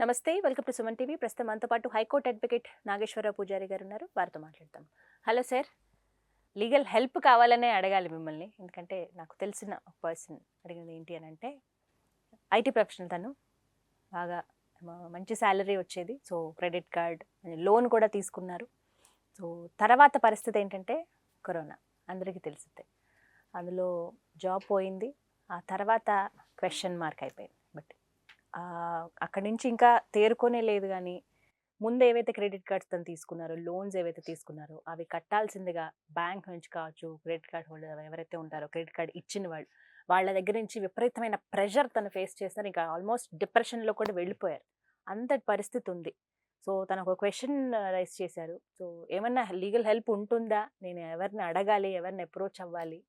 నమస్తే welcome to Suman TV. ప్రస్తుతం మనతో పాటు హైకోర్టు అడ్వకేట్ నాగేశ్వరరావు పూజారి గారు ఉన్నారు. వారితో మాట్లాడతాం హలో సార్ లీగల్ హెల్ప్ కావాలనే అడగాలి మిమ్మల్ని. ఎందుకంటే నాకు తెలిసిన ఒక పర్సన్ అడిగింది ఏంటి అని అంటే ఐటీ ప్రొఫెషనల్ తను. బాగా మంచి శాలరీ వచ్చేది. సో క్రెడిట్ కార్డ్ లోన్ కూడా తీసుకున్నారు. సో తర్వాత పరిస్థితి ఏంటంటే కరోనా. అందరికీ తెలిసిందే. అందులో జాబ్ పోయింది. ఆ తర్వాత క్వశ్చన్ మార్క్ అయిపోయింది. అక్కడి నుంచి ఇంకా తేరుకోనే లేదు కానీ ముందు ఏవైతే క్రెడిట్ కార్డ్స్ తను తీసుకున్నారో లోన్స్ ఏవైతే తీసుకున్నారో అవి కట్టాల్సిందిగా బ్యాంక్ నుంచి కావచ్చు క్రెడిట్ కార్డ్ హోల్డర్ ఎవరైతే ఉంటారో క్రెడిట్ కార్డ్ ఇచ్చిన వాళ్ళు వాళ్ళ దగ్గర నుంచి విపరీతమైన ప్రెషర్ తను ఫేస్ చేస్తారు ఇంకా ఆల్మోస్ట్ డిప్రెషన్లో కూడా వెళ్ళిపోయారు. అంతటి పరిస్థితి ఉంది. సో తను ఒక క్వశ్చన్ రైస్ చేశారు. సో ఏమన్నా లీగల్ హెల్ప్ ఉంటుందా? నేను ఎవరిని అడగాలి? ఎవరిని అప్రోచ్ అవ్వాలి?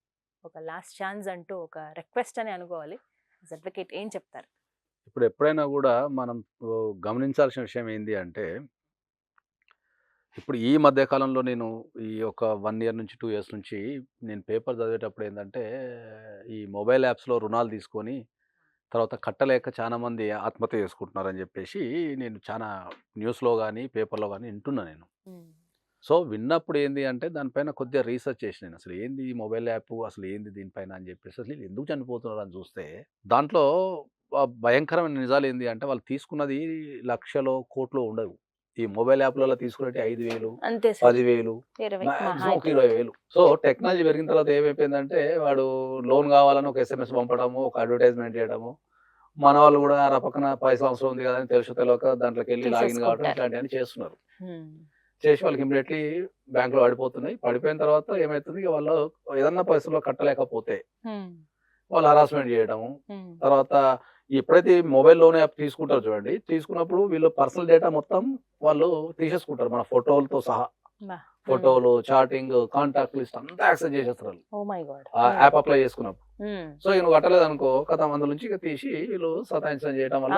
ఒక లాస్ట్ ఛాన్స్ అంటూ ఒక రిక్వెస్ట్ అని అనుకోవాలి. అడ్వకేట్ ఏం చెప్తారు? ఇప్పుడు ఎప్పుడైనా కూడా మనం గమనించాల్సిన విషయం ఏంది అంటే ఇప్పుడు ఈ మధ్య కాలంలో నేను ఈ ఒక వన్ ఇయర్ నుంచి టూ ఇయర్స్ నుంచి నేను పేపర్ చదివేటప్పుడు ఏంటంటే ఈ మొబైల్ యాప్స్లో రుణాలు తీసుకొని తర్వాత కట్టలేక చాలా మంది ఆత్మహత్య చేసుకుంటున్నారని చెప్పేసి నేను చాలా న్యూస్లో కానీ పేపర్లో కానీ వింటున్నా నేను. సో విన్నప్పుడు ఏంది అంటే దానిపైన కొద్దిగా రీసెర్చ్ చేసిన నేను అసలు ఏంది ఈ మొబైల్ యాప్? అసలు ఏంది దీనిపైన అని చెప్పేసి అసలు ఎందుకు చనిపోతున్నారు అని చూస్తే దాంట్లో భయంకరమైన నిజాలు ఏంది అంటే వాళ్ళు తీసుకున్నది లక్షలో కోట్లు ఉండవు ఈ మొబైల్ యాప్లలో తీసుకునేటి ఐదు వేలు పదివేలు ఒక. ఇరవై వేలు సో టెక్నాలజీ పెరిగిన తర్వాత ఏమైపోయిందంటే వాడు లోన్ కావాలని ఒక ఎస్ఎంఎస్ పంపడము ఒక అడ్వర్టైజ్మెంట్ చేయడము మన వాళ్ళు కూడా ఆ పక్కన పైసలు అవసరం ఉంది కదా అని తెలుసు తెలియక దాంట్లోకి వెళ్ళి లాగిన్ కావడం. ఇట్లాంటివన్నీ చేస్తున్నారు. చేసి వాళ్ళకి ఇమీడియట్లీ బ్యాంకులో పడిపోతున్నాయి పడిపోయిన తర్వాత ఏమవుతుంది ఇక వాళ్ళు ఏదన్నా పైసలు కట్టలేకపోతే. వాళ్ళు హరాస్మెంట్ చేయడము హ్మ్. తర్వాత ఎప్పుడైతే మొబైల్ లోన్ యాప్ తీసుకుంటారు చూడండి తీసుకున్నప్పుడు వీళ్ళు పర్సనల్ డేటా మొత్తం వాళ్ళు తీసేసుకుంటారు మన ఫోటోలతో సహా. ఫోటోలు చాటింగ్ కాంటాక్ట్ లిస్ట్ అంతా యాక్సెస్ చేసేస్తారు ఆ యాప్ అప్లై చేసుకున్నప్పుడు. హ్మ్. సో ఈయన కట్టలేదు అనుకో కథ మంది నుంచి తీసి వీళ్ళు సతాయించడం చేయడం వల్ల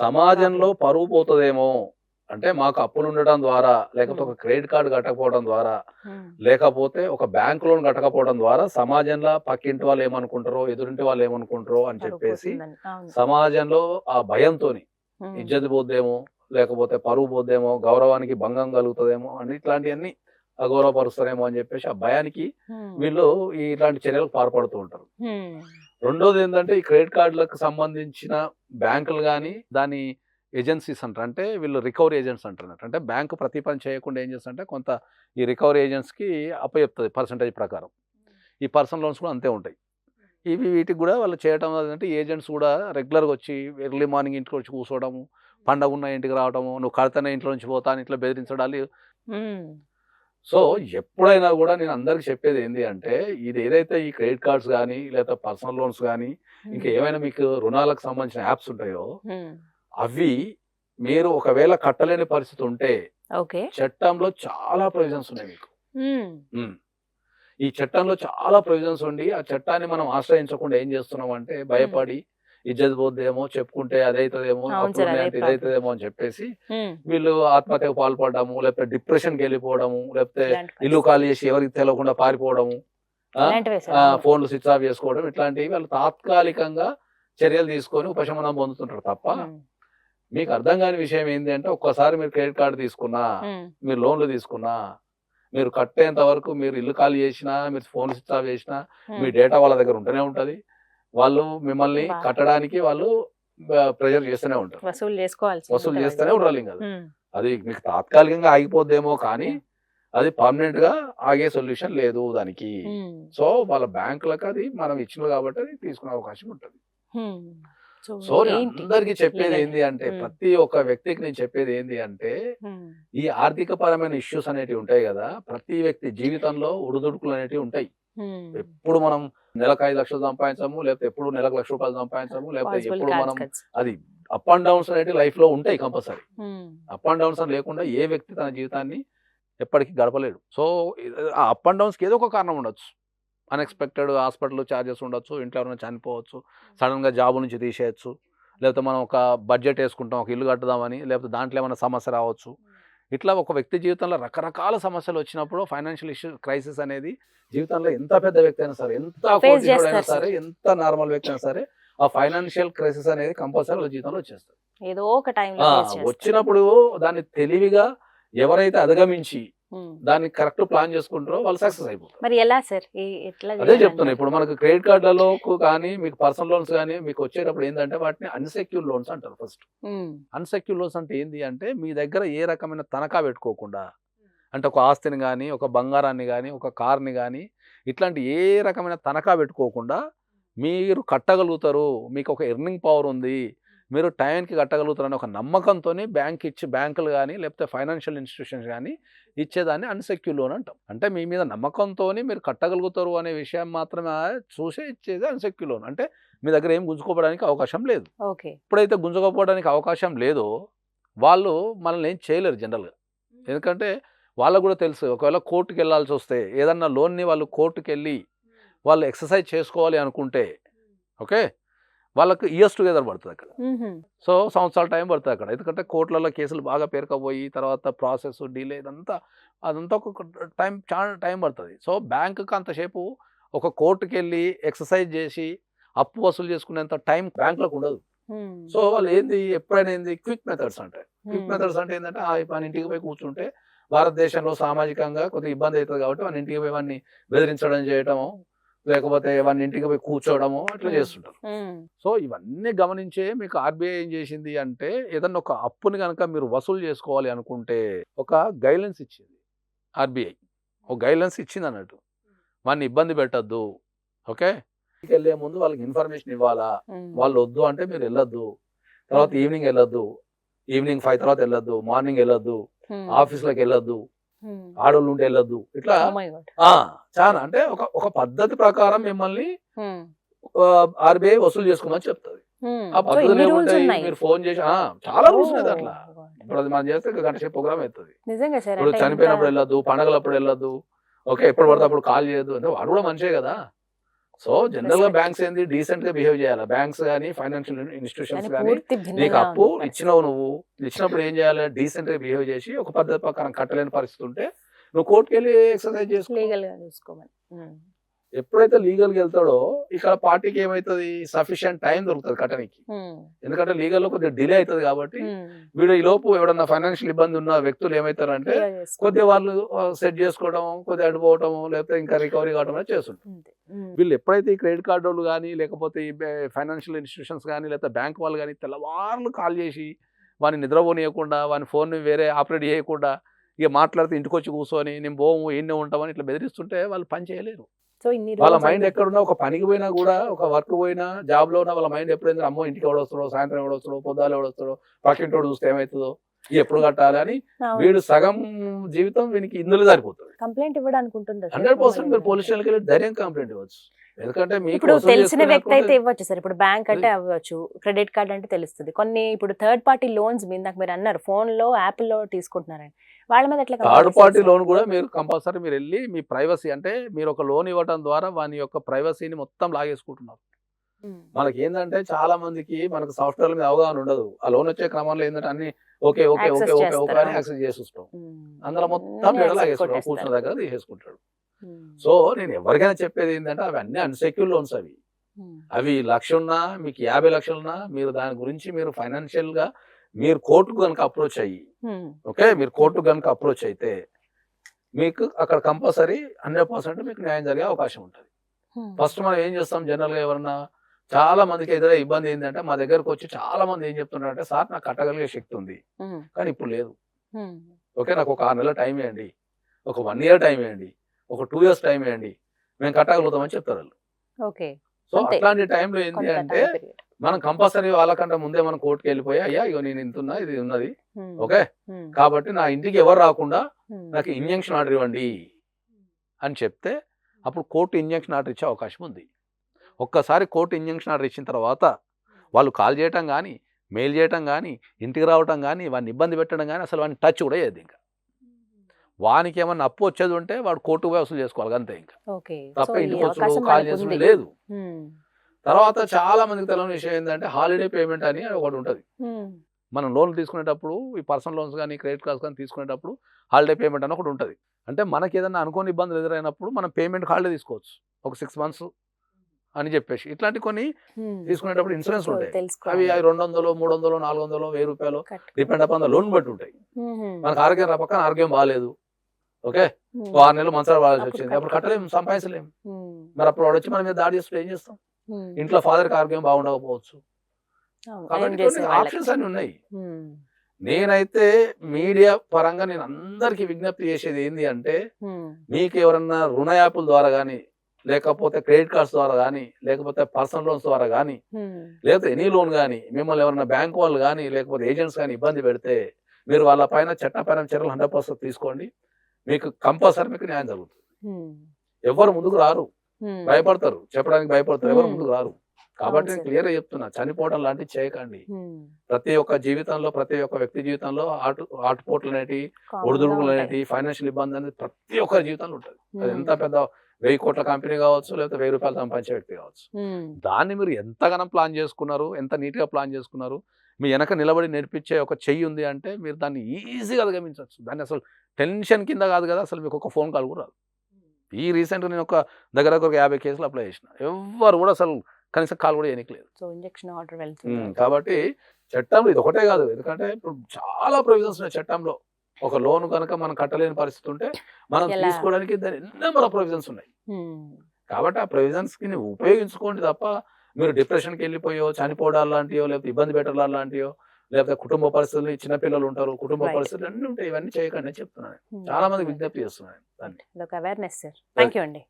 సమాజంలో పరువు పోతుందేమో. అంటే మాకు అప్పులు ఉండడం ద్వారా లేకపోతే ఒక క్రెడిట్ కార్డు కట్టకపోవడం ద్వారా. లేకపోతే ఒక బ్యాంక్ లోన్ కట్టకపోవడం ద్వారా సమాజంలో పక్కింటి వాళ్ళు ఏమనుకుంటారో ఎదురింటి వాళ్ళు ఏమనుకుంటారో అని చెప్పేసి. సమాజంలో ఆ భయంతోని హ్మ్. ఇజ్జత్ పోద్దేమో లేకపోతే పరువు పోద్దేమో గౌరవానికి భంగం కలుగుతుందేమో అని ఇట్లాంటివన్నీ అగౌరవపరుస్తారేమో అని చెప్పేసి ఆ భయానికి. వీళ్ళు ఇట్లాంటి చర్యలకు పాల్పడుతూ ఉంటారు. రెండోది ఏంటంటే ఈ క్రెడిట్ కార్డులకు సంబంధించిన బ్యాంకులు కానీ దాని ఏజెన్సీస్ అంటారు. అంటే వీళ్ళు రికవరీ ఏజెంట్స్ అంటారు అంటే బ్యాంకు ప్రతి పని చేయకుండా ఏం చేస్తుంటే కొంత ఈ రికవరీ ఏజెంట్స్కి అప్పచెప్తుంది పర్సంటేజ్ ప్రకారం. ఈ పర్సనల్ లోన్స్ కూడా అంతే ఉంటాయి. ఇవి వీటికి కూడా వాళ్ళు చేయడం అంటే ఏజెంట్స్ కూడా రెగ్యులర్గా వచ్చి ఎర్లీ మార్నింగ్ ఇంటికి వచ్చి కూర్చోవడము పండగ ఉన్న ఇంటికి రావడము నువ్వు కడతానే ఇంట్లో నుంచి పోతా అని ఇట్లా బెదిరించడాలు. సో ఎప్పుడైనా కూడా నేను అందరికి చెప్పేది ఏంటి అంటే ఇది ఏదైతే ఈ క్రెడిట్ కార్డ్స్ కానీ లేదా పర్సనల్ లోన్స్ కానీ ఇంకా ఏమైనా మీకు రుణాలకు సంబంధించిన యాప్స్ ఉంటాయో. అవి మీరు ఒకవేళ కట్టలేని పరిస్థితి ఉంటే చట్టంలో చాలా ప్రొవిజన్స్ ఉన్నాయి మీకు. ఈ చట్టంలో చాలా ప్రొవిజన్స్ ఉండి ఆ చట్టాన్ని మనం ఆశ్రయించకుండా ఏం చేస్తున్నాం అంటే భయపడి ఇజ్జత్ పోద్దేమో చెప్పుకుంటే అదైతుందేమో. ఇదైతుందేమో అని చెప్పేసి. వీళ్ళు ఆత్మహత్యకు పాల్పడము లేకపోతే డిప్రెషన్కి వెళ్ళిపోవడము లేకపోతే ఇల్లు. ఖాళీ చేసి ఎవరికి తెలియకుండా పారిపోవడము. ఫోన్లు స్విచ్ ఆఫ్ చేసుకోవడం ఇట్లాంటివి వాళ్ళు తాత్కాలికంగా చర్యలు తీసుకొని ఉపశమనం పొందుతుంటారు తప్ప. మీకు అర్థం కాని విషయం ఏంటి అంటే ఒక్కసారి మీరు క్రెడిట్ కార్డు తీసుకున్నా. మీరు లోన్లు తీసుకున్నా మీరు కట్టేంత వరకు మీరు ఇల్లు ఖాళీ చేసినా మీరు ఫోన్ స్విచ్ ఆఫ్ చేసినా మీ. డేటా వాళ్ళ దగ్గర ఉంటూనే ఉంటది వాళ్ళు మిమ్మల్ని. కట్టడానికి వాళ్ళు ప్రెజర్ చేస్తూనే ఉంటారు వసూలు చేసుకోవాల్సి వసూలు. చేస్తూనే ఉండాలి ఇంకా అది. మీకు తాత్కాలికంగా ఆగిపోద్దేమో కానీ అది పర్మనెంట్గా ఆగే సొల్యూషన్ లేదు దానికి. సో వాళ్ళ బ్యాంకులకు అది మనం ఇచ్చినాం కాబట్టి అది తీసుకునే అవకాశం ఉంటుంది. సో ఏంటి? అందరికి చెప్పేది ఏంది అంటే. ప్రతి ఒక్క వ్యక్తికి నేను చెప్పేది ఏంది అంటే. ఈ ఆర్థిక పరమైన ఇష్యూస్ అనేటివి ఉంటాయి కదా ప్రతి వ్యక్తి జీవితంలో ఉడుదుడుకులు అనేటివి ఉంటాయి. ఎప్పుడు మనం నెలకు ఐదు లక్షలు సంపాదించము లేకపోతే ఎప్పుడు నెలకు లక్ష రూపాయలు సంపాదించము లేకపోతే ఎప్పుడు మనం. అది అప్ అండ్ డౌన్స్ అనేటివి లైఫ్లో ఉంటాయి కంపల్సరీ. అప్ అండ్ డౌన్స్ అని లేకుండా ఏ వ్యక్తి తన జీవితాన్ని ఎప్పటికీ గడపలేడు సో ఆ అప్ అండ్ డౌన్స్కి ఏదో ఒక కారణం ఉండొచ్చు అన్ఎక్స్పెక్టెడ్ హాస్పిటల్ ఛార్జెస్ ఉండొచ్చు ఇంట్లో ఎవరైనా చనిపోవచ్చు సడన్గా జాబ్ నుంచి తీసేయచ్చు లేకపోతే మనం ఒక బడ్జెట్ వేసుకుంటాం ఒక ఇల్లు కట్టుదామని లేకపోతే దాంట్లో ఏమైనా సమస్య రావచ్చు. ఇట్లా ఒక వ్యక్తి జీవితంలో రకరకాల సమస్యలు వచ్చినప్పుడు ఫైనాన్షియల్ ఇష్యూ క్రైసిస్ అనేది జీవితంలో ఎంత పెద్ద వ్యక్తి అయినా సరే ఎంత అయినా సరే ఎంత నార్మల్ వ్యక్తి అయినా సరే ఆ ఫైనాన్షియల్ క్రైసిస్ అనేది కంపల్సరీ జీవితంలో వచ్చేస్తుంది. ఏదో ఒక ఆ, వచ్చినప్పుడు దాన్ని తెలివిగా ఎవరైతే అధిగమించి దాన్ని కరెక్ట్ ప్లాన్ చేసుకుంటారో వాళ్ళు సక్సెస్ అయిపోతారు. మరి ఎలా సార్? అదే? చెప్తున్నా ఇప్పుడు మనకు క్రెడిట్ కార్డులలో కానీ మీకు పర్సనల్ లోన్స్ కానీ మీకు వచ్చేటప్పుడు ఏంటంటే వాటిని అన్సెక్యూర్ లోన్స్ అంటారు ఫస్ట్. అన్సెక్యూర్ లోన్స్ అంటే ఏంది అంటే మీ దగ్గర ఏ రకమైన తనఖా పెట్టుకోకుండా అంటే ఒక ఆస్తిని కానీ ఒక బంగారాన్ని కానీ ఒక కార్ని కానీ ఇట్లాంటి ఏ రకమైన తనఖా పెట్టుకోకుండా మీరు కట్టగలుగుతారు మీకు ఒక ఎర్నింగ్ పవర్ ఉంది మీరు టైంకి కట్టగలుగుతారని ఒక నమ్మకంతో బ్యాంక్ ఇచ్చి బ్యాంకులు కానీ లేకపోతే ఫైనాన్షియల్ ఇన్స్టిట్యూషన్స్ కానీ ఇచ్చేదాన్ని అన్సెక్యూర్ లోన్ అంటాం. అంటే మీ మీద నమ్మకంతో మీరు కట్టగలుగుతారు అనే విషయం మాత్రమే చూసే ఇచ్చేది అన్సెక్యూర్ లోన్. అంటే మీ దగ్గర ఏం గుంజుకోవడానికి అవకాశం లేదు. ఓకే. ఎప్పుడైతే గుంజుకోపోవడానికి అవకాశం లేదో వాళ్ళు మనల్ని ఏం చేయలేరు జనరల్గా. ఎందుకంటే వాళ్ళకు కూడా తెలుసు ఒకవేళ కోర్టుకి వెళ్ళాల్సి వస్తే ఏదన్నా లోన్ని వాళ్ళు కోర్టుకి వెళ్ళి వాళ్ళు ఎక్సర్సైజ్ చేసుకోవాలి అనుకుంటే ఓకే? వాళ్ళకు ఇయర్స్ టుగెదర్ పడుతుంది అక్కడ. సో సంవత్సరాల టైం పడుతుంది అక్కడ. ఎందుకంటే కోర్టులలో కేసులు బాగా పేరుకపోయి తర్వాత ప్రాసెస్ డిలే ఇదంతా అదంతా ఒక టైం చాలా టైం పడుతుంది. సో బ్యాంకుకి అంతసేపు ఒక కోర్టుకి వెళ్ళి ఎక్సర్సైజ్ చేసి అప్పు వసూలు చేసుకునేంత టైం బ్యాంకులకు ఉండదు. సో వాళ్ళు ఏంది ఎప్పుడైనా ఏంది క్విక్ మెథడ్స్ అంటే. క్విక్ మెథడ్స్ అంటే ఏంటంటే ఆ మన ఇంటికి పోయి కూర్చుంటే భారతదేశంలో సామాజికంగా కొద్దిగా ఇబ్బంది అవుతుంది కాబట్టి మన ఇంటికి పోయి వాడిని బెదిరించడం చేయటము లేకపోతే వాడిని ఇంటికి పోయి కూర్చోవడము అట్లా. చేస్తుంటారు. సో ఇవన్నీ గమనించే మీకు ఆర్బీఐ ఏం చేసింది అంటే ఏదన్నా ఒక అప్పుని కనుక మీరు వసూలు చేసుకోవాలి అనుకుంటే ఒక గైడ్లైన్స్ ఇచ్చింది ఆర్బీఐ. ఒక గైడ్లైన్స్ ఇచ్చింది అన్నట్టు. వాడిని ఇబ్బంది పెట్టద్దు. ఓకే? వెళ్ళే ముందు వాళ్ళకి ఇన్ఫర్మేషన్ ఇవ్వాలా? వాళ్ళు వద్దు అంటే మీరు వెళ్ళొద్దు. తర్వాత ఈవినింగ్ వెళ్ళొద్దు. ఈవినింగ్ ఫైవ్ తర్వాత వెళ్ళొద్దు. మార్నింగ్ వెళ్ళొద్దు. ఆఫీస్లోకి వెళ్ళొద్దు. ఆడోళ్ళు ఉంటే వెళ్ళొద్దు. ఇట్లా Oh చాలా. అంటే ఒక ఒక పద్ధతి ప్రకారం మిమ్మల్ని ఆర్బీఐ వసూలు చేసుకోమని చెప్తుంది. ఆ పద్ధతులు ఏముంటాయి ఉన్నాయి. మీరు ఫోన్ చేసి చాలా రూల్స్ Oh, ఉన్నాయి అట్లా. ఇప్పుడు అది మనం చేస్తే గంట సేపు ప్రోగ్రామ్ అవుతుంది. ఇప్పుడు చనిపోయినప్పుడు వెళ్ళొద్దు పండగలప్పుడు వెళ్ళొద్దు. ఓకే ఎప్పుడు పడితే అప్పుడు కాల్ చేయొద్దు. అంటే వాడు కూడా మనిషే కదా. సో జనరల్గా. బ్యాంక్స్ ఏంది? డీసెంట్గా బిహేవ్ చేయాలి? బ్యాంక్స్ కానీ ఫైనాన్షియల్ ఇన్స్టిట్యూషన్స్ కానీ నీకు అప్పు. ఇచ్చినావు నువ్వు. ఇచ్చినప్పుడు ఏం చేయాలి? డీసెంట్గా బిహేవ్ చేసి ఒక పద్ధతి ప్రకారం కట్టలేని పరిస్థితి ఉంటే నువ్వు కోర్టుకి వెళ్ళి ఎక్సర్సైజ్ చేసుకో. ఎప్పుడైతే లీగల్కి వెళ్తాడో ఇక్కడ పార్టీకి ఏమైతుంది? సఫిషియంట్ టైం దొరుకుతుంది కట్టడానికి ఎందుకంటే లీగల్లో కొద్దిగా డిలే అవుతుంది కాబట్టి. వీడు ఈ లోపు ఎవడన్నా ఫైనాన్షియల్ ఇబ్బంది ఉన్న వ్యక్తులు ఏమవుతారంటే. కొద్దిగా వాళ్ళు సెట్ చేసుకోవడం కొద్దిగా అడిపోవటం లేకపోతే ఇంకా రికవరీ కావడం అనేది చేస్తుంటారు. వీళ్ళు ఎప్పుడైతే ఈ క్రెడిట్ కార్డు వాళ్ళు కానీ లేకపోతే ఈ ఫైనాన్షియల్ ఇన్స్టిట్యూషన్స్ కానీ లేకపోతే బ్యాంక్ వాళ్ళు కానీ తెల్లవారులు కాల్ చేసి వాడిని నిద్రపోనీయకుండా వాని ఫోన్ వేరే ఆపరేట్ చేయకుండా ఇక మాట్లాడితే ఇంటికి వచ్చి కూర్చొని నేను పోము ఎన్నో ఉంటామని ఇట్లా బెదిరిస్తుంటే వాళ్ళు పని చేయలేరు. సో ఇన్ని వాళ్ళ మైండ్ ఎక్కడున్నా ఒక పనికి పోయినా కూడా ఒక వర్క్ పోయినా జాబ్లో ఉన్నా వాళ్ళ మైండ్ ఎప్పుడైనా అమ్మో ఇంటికి ఎవడొస్తాడో సాయంత్రం ఎవడొస్తాడో పొద్దులు ఎవడొస్తాడో పక్కింటోడు చూస్తే ఏమవుతుందో ఎప్పుడు కట్టాలి అని. వీడు సగం జీవితం వీనికి ఇందులో సరిపోతుంది కంప్లైంట్ ఇవ్వడానికి ఉంటుందా? హండ్రెడ్ పర్సెంట్ మీరు పోలీస్ స్టేషన్కి వెళ్ళి ధైర్యం కంప్లైంట్ ఇవ్వచ్చు. ఎందుకంటే మీకు ఇప్పుడు తెలిసిన వ్యక్తి అయితే ఇవ్వచ్చు సార్. ఇప్పుడు బ్యాంక్ అంటే అవ్వచ్చు క్రెడిట్ కార్డ్ అంటే తెలుస్తుంది. కొన్ని ఇప్పుడు థర్డ్ పార్టీ లోన్స్ మీద నాకు మీరు అన్నారు ఫోన్లో యాప్లో తీసుకుంటున్నారని. వాళ్ళ మీద థర్డ్ పార్టీ? లోన్ కూడా మీరు కంపల్సరీ మీరు వెళ్ళి మీ ప్రైవసీ అంటే మీరు ఒక లోన్ ఇవ్వడం ద్వారా వాని యొక్క ప్రైవసీని మొత్తం లాగేసుకుంటున్నారు. మనకి ఏంటంటే చాలా మందికి మనకు సాఫ్ట్వేర్ మీద అవగాహన ఉండదు. ఆ లోన్ వచ్చే క్రమంలో ఏంటంటే అన్ని okay okay okay okay okay? అని యాక్సెస్ చేసేస్తాం. అందులో మొత్తం కొట్టేస్తారు. కూర్చున్న దగ్గర తీసేసుకుంటాడు. ఉమ్, సో నేను ఎవరికైనా చెప్పేది ఏంటంటే అవి అన్ని అన్సెక్యూర్ లోన్స్ అవి అవి లక్ష ఉన్నా మీకు యాభై లక్షలున్నా మీరు దాని గురించి మీరు ఫైనాన్షియల్గా మీరు కోర్టుకు కనుక అప్రోచ్ అయ్యి ఓకే? మీరు కోర్టుకు కనుక అప్రోచ్ అయితే మీకు అక్కడ కంపల్సరీ హండ్రెడ్ పర్సెంట్ మీకు న్యాయం జరిగే అవకాశం ఉంటుంది. ఫస్ట్ మనం ఏం చేస్తాం జనరల్గా ఎవరన్నా చాలా మందికి ఎదురే ఇబ్బంది ఏంటంటే మా దగ్గరకు వచ్చి చాలా మంది ఏం చెప్తున్నారంటే సార్ నాకు కట్టగలిగే శక్తి ఉంది. కానీ ఇప్పుడు లేదు. ఓకే? నాకు ఒక ఆరు నెలల టైం ఇవ్వండి. ఒక వన్ ఇయర్ టైం ఇవ్వండి. ఒక టూ ఇయర్స్ టైం ఇవ్వండి. మేము కట్టగలుగుతామని చెప్తారు వాళ్ళు. ఓకే. సో. అట్లాంటి టైంలో ఏంటి అంటే. మనం కంపల్సరీ వాళ్ళకంటే ముందే మనం కోర్టుకి వెళ్ళిపోయి అయ్యా ఇగో నేను ఇంతున్నా ఇది ఉన్నది. ఓకే? కాబట్టి నా ఇంటికి ఎవరు రాకుండా నాకు ఇంజక్షన్ ఆర్డర్ ఇవ్వండి. అని చెప్తే అప్పుడు కోర్టు ఇంజక్షన్ ఆర్డర్ ఇచ్చే అవకాశం ఉంది. ఒక్కసారి కోర్టు ఇంజక్షన్ ఆర్డర్ ఇచ్చిన తర్వాత వాళ్ళు కాల్ చేయటం కానీ మెయిల్ చేయటం కానీ ఇంటికి రావటం కానీ వాడిని ఇబ్బంది పెట్టడం కానీ అసలు వాడిని టచ్ కూడా చేయదు ఇంకా. వానికి ఏమన్నా అప్పు వచ్చేది ఉంటే వాడు కోర్టు పోయి వసూలు చేసుకోవాలి అంతే ఇంకా. తప్ప ఇంటికి వచ్చుడు అవకాశం కాల్ చేసుడు. లేదు. తర్వాత చాలా మందికి తెలియని విషయం ఏంటంటే హాలిడే పేమెంట్ అని ఒకటి ఉంటుంది. మనం లోన్లు తీసుకునేటప్పుడు ఈ పర్సనల్ లోన్స్ కానీ క్రెడిట్ కార్డ్స్ కానీ తీసుకునేటప్పుడు హాలిడే పేమెంట్ అని ఒకటి ఉంటుంది. అంటే మనకి ఏదైనా అనుకోని ఇబ్బందులు ఎదురైనప్పుడు మనం పేమెంట్ హాలిడే తీసుకోవచ్చు. ఒక సిక్స్ మంత్స్ అని చెప్పేసి. ఇట్లాంటి కొన్ని తీసుకునేటప్పుడు ఇన్సూరెన్స్ ఉంటాయి. అవి రెండు వందలు మూడు వందలు నాలుగు వందలు వెయ్యి రూపాయలు. డిపెండ్ అపాన్ ద లోన్ బట్టి ఉంటాయి. మనకు ఆరోగ్యం రా పక్కన ఆరోగ్యం బాగాలేదు ఓకే? ఆరు నెలలు మంచాలు వాడాల్సి వచ్చింది. అప్పుడు కట్టలేము సంపాదించలేము. మరి అప్పుడు వచ్చి మన మీద దాడి చేస్తే ఏం చేస్తాం. ఇంట్లో కి ఆరోగ్యం బాగుండకపోవచ్చు కాబట్టి. ఆప్షన్స్ అన్ని ఉన్నాయి. నేనైతే మీడియా పరంగా నేను అందరికీ విజ్ఞప్తి చేసేది ఏంటి అంటే. మీకు ఎవరన్నా రుణ యాప్ల ద్వారా కానీ లేకపోతే క్రెడిట్ కార్డ్స్ ద్వారా కానీ లేకపోతే పర్సనల్ లోన్స్ ద్వారా కానీ మ్మ్. లేకపోతే ఎనీ లోన్ కానీ మిమ్మల్ని ఎవరైనా బ్యాంక్ వాళ్ళు కానీ లేకపోతే ఏజెంట్స్ కానీ ఇబ్బంది పెడితే మీరు వాళ్ళ పైన చట్టపరమైన చర్యలు హండ్రెడ్ పర్సెంట్ తీసుకోండి మీకు కంపల్సరీ మీకు న్యాయం జరుగుతుంది. ఎవరు ముందుకు రారు. భయపడతారు చెప్పడానికి భయపడతారు ఎవరు. ముందుకు రారు కాబట్టి నేను. క్లియర్గా చెప్తున్నా చనిపోవడం లాంటివి చేయకండి. ప్రతి ఒక్క జీవితంలో ప్రతి ఒక్క వ్యక్తి జీవితంలో ఆటు ఆటుపోట్లు అనేటి ఒడిదుడుకులు. అనేటి ఫైనాన్షియల్ ఇబ్బంది అనేది ప్రతి ఒక్కరి జీవితంలో ఉంటుంది అది. ఎంత పెద్ద వెయ్యి కోట్ల కంపెనీ కావచ్చు లేకపోతే వెయ్యి రూపాయలు సంపాదించే వ్యక్తి కావచ్చు. దాన్ని మీరు ఎంతగానో ప్లాన్ చేసుకున్నారు ఎంత నీట్గా ప్లాన్ చేసుకున్నారు మీ వెనక నిలబడి నేర్పించే ఒక చెయ్యి ఉంది అంటే మీరు దాన్ని ఈజీగా అధిగమించవచ్చు దాన్ని అసలు టెన్షన్ కింద కాదు కదా అసలు మీకు ఒక ఫోన్ కాల్ కూడా రాదు ఈ రీసెంట్గా నేను ఒక దగ్గర దగ్గర ఒక యాభై కేసులు అప్లై చేసిన. ఎవ్వరు కూడా అసలు కనీసం కాల్ కూడా చేయనికలేదు సో ఇంజెక్షన్ ఆర్డర్ వెళ్తుంది కాబట్టి చట్టంలో ఇది ఒకటే కాదు. ఎందుకంటే ఇప్పుడు చాలా ప్రొవిజన్స్ ఉన్నాయి చట్టంలో. ఒక లోన్ కనుక మనం కట్టలేని పరిస్థితి ఉంటే మనం? తీసుకోవడానికి దాని నెంబర్ ఆఫ్ ప్రొవిజన్స్ ఉన్నాయి. కాబట్టి ఆ ప్రొవిజన్స్కి ఉపయోగించుకోండి తప్ప మీరు డిప్రెషన్కి వెళ్ళిపోయో చనిపోవడాలు లాంటివో లేకపోతే ఇబ్బంది పెట్టడాలు లాంటివో లేకపోతే కుటుంబ పరిస్థితులు చిన్నపిల్లలు ఉంటారు కుటుంబ. పరిస్థితులు అన్ని ఉంటాయి ఇవన్నీ చేయకండి అని చెప్తున్నాను మ్మ్. చాలా మంది విజ్ఞప్తి చేస్తున్నాను దాన్ని. అవేర్నెస్ సార్ థ్యాంక్ యూ అండి.